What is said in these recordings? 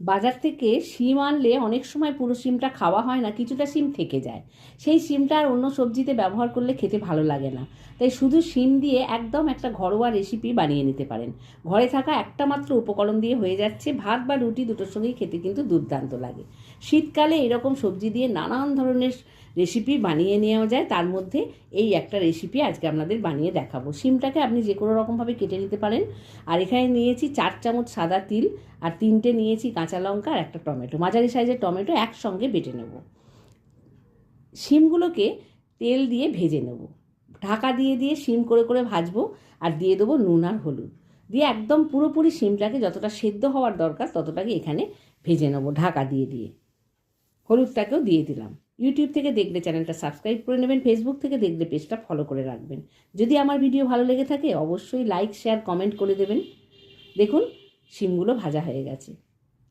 বাজার থেকে শিম আনলে অনেক সময় পুরো শিমটা খাওয়া হয় না, কিছুটা শিম থেকে যায়। সেই শিমটা আর অন্য সবজিতে ব্যবহার করলে খেতে ভালো লাগে না। তাই শুধু শিম দিয়ে একদম একটা ঘরোয়া রেসিপি বানিয়ে নিতে পারেন। ঘরে থাকা একটা মাত্র উপকরণ দিয়ে হয়ে যাচ্ছে ভাত বা রুটি, দুটোর সঙ্গেই খেতে কিন্তু দুর্দান্ত লাগে। শীতকালে এরকম সবজি দিয়ে নানান ধরনের রেসিপি বানিয়ে নেওয়া যায়। তার মধ্যে এই একটা রেসিপি আজকে আপনাদের বানিয়ে দেখাবো। শিমটাকে আপনি যে কোনো রকমভাবে কেটে নিতে পারেন। আর এখানে নিয়েছি চার চামচ সাদা তিল আর তিনটে নিয়েছি কাঁচা লঙ্কা আর একটা টমেটো। মাঝারি সাইজের টমেটো একসঙ্গে বেটে নেব। শিমগুলোকে তেল দিয়ে ভেজে নেব। ঢাকা দিয়ে দিয়ে শিম করে করে ভাজবো আর দিয়ে দেবো নুন আর হলুদ। দিয়ে একদম পুরোপুরি শিমটাকে যতটা সেদ্ধ হওয়ার দরকার ততটাকে এখানে ভেজে নেব ঢাকা দিয়ে দিয়ে। হলুদটাকেও দিয়ে দিলাম। ইউটিউব থেকে দেখলে চ্যানেলটা সাবস্ক্রাইব করে নেবেন ফেসবুক থেকে দেখলে পেজটা ফলো করে রাখবেন। যদি আমার ভিডিও ভালো লেগে থাকে, অবশ্যই লাইক শেয়ার কমেন্ট করে দেবেন। দেখুন, শিমগুলো ভাজা হয়ে গেছে।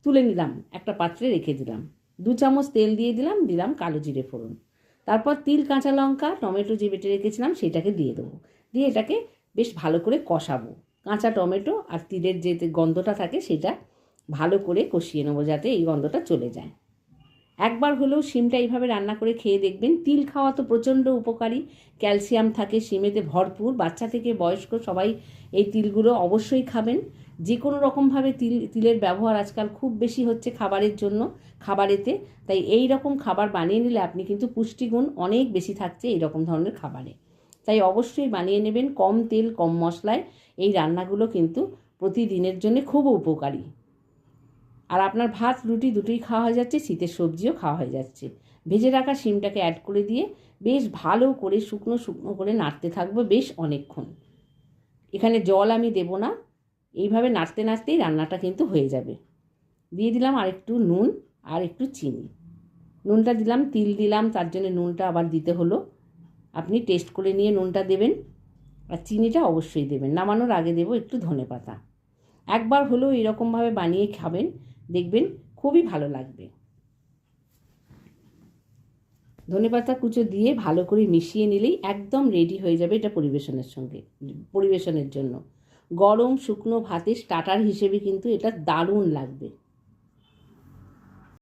তুলে নিলাম, একটা পাত্রে রেখে দিলাম। দু চামচ তেল দিয়ে দিলাম দিলাম কালো জিরে ফোড়ন। তারপর তিল, কাঁচা লঙ্কা, টমেটো যে বেটে রেখেছিলাম, সেটাকে দিয়ে দেবো। দিয়ে এটাকে বেশ ভালো করে কষাবো। কাঁচা টমেটো আর তিলের যে গন্ধটা থাকে, সেটা ভালো করে কষিয়ে নেব যাতে এই গন্ধটা চলে যায়। একবার হলেও শিমটা এইভাবে রান্না করে খেয়ে দেখবেন। তিল খাওয়া তো প্রচণ্ড উপকারী। ক্যালসিয়াম থাকে শিমেতে ভরপুর। বাচ্চা থেকে বয়স্ক সবাই এই তিলগুলো অবশ্যই খাবেন। যে কোনো রকমভাবে তিল, তিলের ব্যবহার আজকাল খুব বেশি হচ্ছে খাবারের জন্য, খাবারেতে। তাই এই রকম খাবার বানিয়ে নিলে আপনি কিন্তু পুষ্টিগুণ অনেক বেশি থাকছে এই রকম ধরনের খাবারে। তাই অবশ্যই বানিয়ে নেবেন। কম তেল, কম মশলায় এই রান্নাগুলো কিন্তু প্রতিদিনের জন্য খুব উপকারী। আর আপনার ভাত, রুটি দুটোই খাওয়া হয়ে যাচ্ছে, শীতের সবজিও খাওয়া হয়ে যাচ্ছে। ভেজে রাখা শিমটাকে অ্যাড করে দিয়ে বেশ ভালো করে শুকনো শুকনো করে নাড়তে থাকব বেশ অনেকক্ষণ। এখানে জল আমি দেব না, এইভাবে নাড়তে নাড়তেই রান্নাটা কিন্তু হয়ে যাবে। দিয়ে দিলাম আর একটু নুন আর একটু চিনি। নুনটা দিলাম, তিল দিলাম, তার জন্য নুনটা আবার দিতে হলো। আপনি টেস্ট করে নিয়ে নুনটা দেবেন আর চিনিটা অবশ্যই দেবেন। নামানোর আগে দেবো একটু ধনে পাতা একবার হলেও এরকমভাবে বানিয়ে খাবেন দেখবেন খুবই ভালো লাগবে। ধনেপাতা কুচো দিয়ে ভালো করে মিশিয়ে নিলেই একদম রেডি হয়ে যাবে এটা পরিবেশনের সঙ্গে, পরিবেশনের জন্য। গরম শুকনো ভাতে স্টার্টার হিসেবে কিন্তু এটা দারুণ লাগবে।